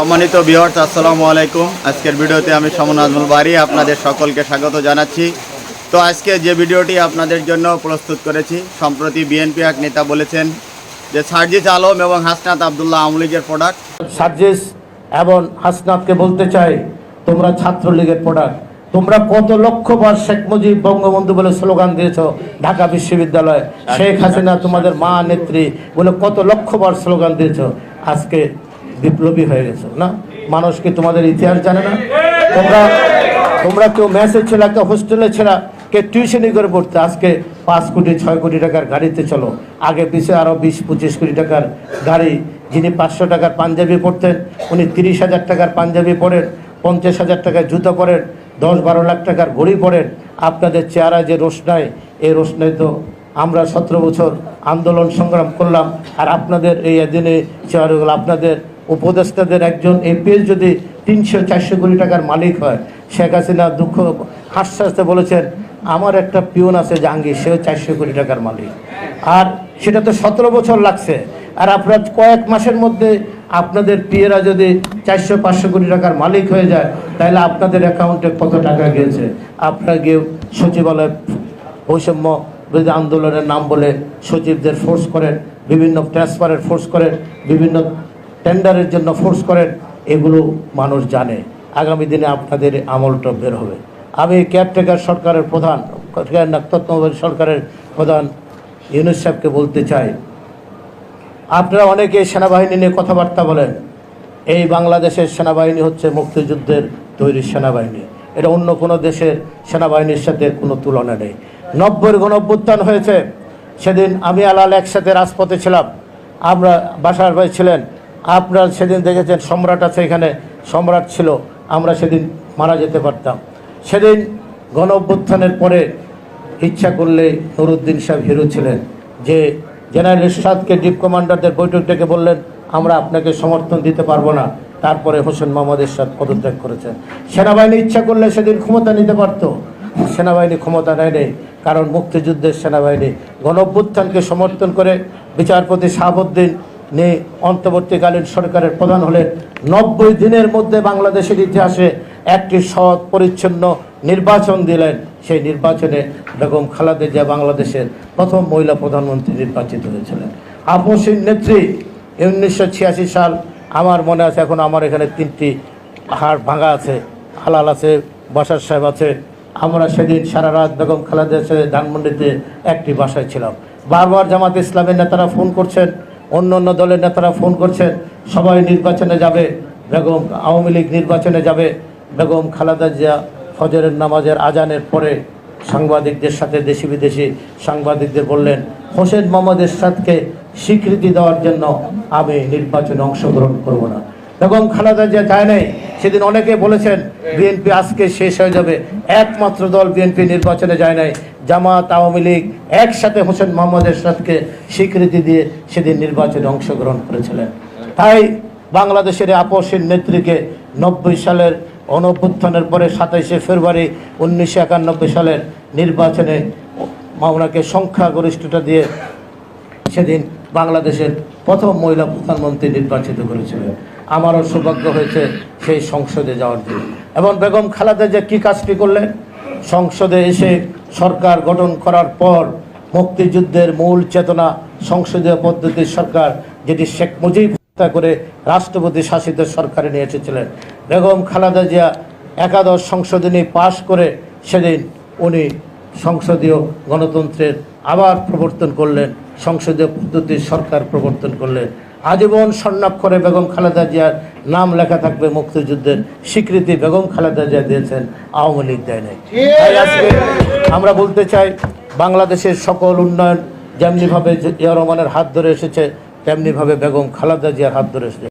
সম্মানিত বিহার্স আসসালামু আলাইকুম। আজকের ভিডিওতে আমি সমন আজমল বাড়ি আপনাদের সকলকে স্বাগত জানাচ্ছি। তো আজকে যে ভিডিওটি আপনাদের জন্য প্রস্তুত করেছি, সম্প্রতি বিএনপি এক নেতা বলেছেন যে সার্জিস আলম এবং হাসনাত আবদুল্লাহ আওয়ামী লীগের প্রোডাক্ট সার্জিস এবং হাসনাতকে বলতে চাই, তোমরা ছাত্রলীগের প্রোডাক্ট তোমরা কত লক্ষ বার শেখ মুজিব বঙ্গবন্ধু বলে স্লোগান দিয়েছ ঢাকা বিশ্ববিদ্যালয়। শেখ হাসিনা তোমাদের মা নেত্রী বলে কত লক্ষ বার স্লোগান দিয়েছ। আজকে বিপ্লবী হয়ে গেছো, না? মানুষ কি তোমাদের ইতিহাস জানে না? তোমরা তোমরা কেউ মেসেজ ছেলে, কেউ হোস্টেলে ছেড়া কে টিউশনি করে পড়তে, আজকে পাঁচ কোটি, ছয় কোটি টাকার গাড়িতে চলো। আগে পিছিয়ে আরও বিশ, পঁচিশ কোটি টাকার গাড়ি, যিনি পাঁচশো টাকার পাঞ্জাবি পরতেন উনি তিরিশ হাজার টাকার পাঞ্জাবি পরেন পঞ্চাশ হাজার টাকার জুতো পরেন দশ বারো লাখ টাকার ঘড়ি পরেন আপনাদের চেহারা যে রোশনায়, এই রোশনায় তো আমরা সতেরো বছর আন্দোলন সংগ্রাম করলাম, আর আপনাদের এই দিনে চেহারাগুলো, আপনাদের উপদেষ্টাদের একজন এমপিএস যদি তিনশো, চারশো কোটি টাকার মালিক হয়, শেখ হাসিনা দুঃখ হাসতে হাসতে বলেছেন আমার একটা পিওন আছে জাহাঙ্গীর, সেও চারশো কোটি টাকার মালিক। আর সেটা তো সতেরো বছর লাগছে। আর আপনার কয়েক মাসের মধ্যে আপনাদের পিয়েরা যদি চারশো, পাঁচশো কোটি টাকার মালিক হয়ে যায়, তাহলে আপনাদের অ্যাকাউন্টে কত টাকা গিয়েছে? আপনারা গিয়ে সচিবালয় বৈষম্য বিরোধী আন্দোলনের নাম বলে সচিবদের ফোর্স করেন, বিভিন্ন ট্রান্সফারের ফোর্স করেন, বিভিন্ন টেন্ডারের জন্য ফোর্স করেন, এগুলো মানুষ জানে। আগামী দিনে আপনাদের আমলটা বের হবে। আমি কেয়ারটেকার সরকারের প্রধান তত্ত্বাবধায়ক সরকারের প্রধান ইউনুস সাহেবকে বলতে চাই। আপনারা অনেকে সেনাবাহিনী নিয়ে কথাবার্তা বলেন, এই বাংলাদেশের সেনাবাহিনী হচ্ছে মুক্তিযুদ্ধের তৈরি সেনাবাহিনী। এটা অন্য কোনো দেশের সেনাবাহিনীর সাথে কোনো তুলনা নেই। নব্বই গণ অভ্যুত্থান হয়েছে, সেদিন আমি আলাল একসাথে রাজপথে ছিলাম। আমরা বাসার ভাই ছিলেন আপনারা সেদিন দেখেছেন সম্রাট আছে এখানে, সম্রাট ছিল, আমরা সেদিন মারা যেতে পারতাম। সেদিন গণ অভ্যুত্থানের পরে ইচ্ছা করলে নুরুদ্দিন সাহেব হিরো ছিলেন, যে জেনারেল ইরশাদকে ডিপ কমান্ডারদের বৈঠক ডেকে বললেন, আমরা আপনাকে সমর্থন দিতে পারব না। তারপরে হোসেন মোহাম্মদ ইরশাদ পদত্যাগ করেছেন। সেনাবাহিনী ইচ্ছা করলে সেদিন ক্ষমতা নিতে পারত। সেনাবাহিনী ক্ষমতা নেয় নেই কারণ মুক্তিযুদ্ধের সেনাবাহিনী গণ অভ্যুত্থানকে সমর্থন করে বিচারপতি শাহাবুদ্দিন অন্তর্বর্তীকালীন সরকারের প্রধান হলেন নব্বই দিনের মধ্যে বাংলাদেশের ইতিহাসে একটি সৎ, পরিচ্ছন্ন নির্বাচন দিলেন। সেই নির্বাচনে বেগম খালেদা জিয়া বাংলাদেশের প্রথম মহিলা প্রধানমন্ত্রী নির্বাচিত হয়েছিলেন। আপসীর নেত্রী, উনিশশো ছিয়াশি সাল আমার মনে আছে, এখন আমার এখানে তিনটি হাড় ভাঙা আছে, হালাল আছে, বাসার সাহেব আছে। আমরা সেদিন সারা রাত বেগম খালেদা ধানমন্ডিতে একটি বাসায় ছিলাম। বারবার জামাত ইসলামের নেতারা ফোন করছেন অন্য অন্য দলের নেতারা ফোন করছেন সবাই নির্বাচনে যাবে, বেগম, আওয়ামী লীগ নির্বাচনে যাবে, বেগম খালেদা জিয়া ফজরের নামাজের আজানের পরে সাংবাদিকদের সাথে দেশি বিদেশি সাংবাদিকদের বললেন, হোসেন মোহাম্মদ এরশাদকে স্বীকৃতি দেওয়ার জন্য আমি নির্বাচনে অংশগ্রহণ করব না। বেগম খালেদা জিয়া যায় নাই, সেদিন অনেকে বলেছেন, বিএনপি আজকে শেষ হয়ে যাবে। একমাত্র দল বিএনপি নির্বাচনে যায় নাই। জামাত, আওয়ামী লীগ একসাথে হোসেন মোহাম্মদ এরশাদকে স্বীকৃতি দিয়ে সেদিন নির্বাচনে অংশগ্রহণ করেছিলেন। তাই বাংলাদেশের আপসের নেত্রীকে নব্বই সালের অনভ্যুত্থানের পরে সাতাইশে ফেব্রুয়ারি উনিশশো একানব্বই সালের নির্বাচনে ওনাকে সংখ্যাগরিষ্ঠতা দিয়ে সেদিন বাংলাদেশের প্রথম মহিলা প্রধানমন্ত্রী নির্বাচিত করেছিলেন। আমারও সৌভাগ্য হয়েছে সেই সংসদে যাওয়ার জন্য। এবং বেগম খালেদা যে কী কাজটি করলেন? সংসদে এসে সরকার গঠন করার পর মুক্তিযুদ্ধের মূল চেতনা সংসদীয় পদ্ধতির সরকার, যেটি শেখ মুজিব হত্যা করে রাষ্ট্রপতি শাসিত সরকারে নিয়ে এসেছিলেন। বেগম খালেদা জিয়া একাদশ সংশোধনী পাশ করে সেদিন উনি সংসদীয় গণতন্ত্রের আবার প্রবর্তন করলেন, সংসদীয় পদ্ধতির সরকার প্রবর্তন করলেন। আজীবন স্বর্ণাক্ষরে বেগম খালেদা জিয়ার নাম লেখা থাকবে মুক্তিযুদ্ধের স্বীকৃতি বেগম খালেদা জিয়া দিয়েছেন আওয়ামী লীগ দেয় নাই। তাই আজকে আমরা বলতে চাই, বাংলাদেশের সকল উন্নয়ন যেমনিভাবে জিয়া রহমানের হাত ধরে এসেছে, তেমনিভাবে বেগম খালেদা জিয়ার হাত ধরে এসেছে।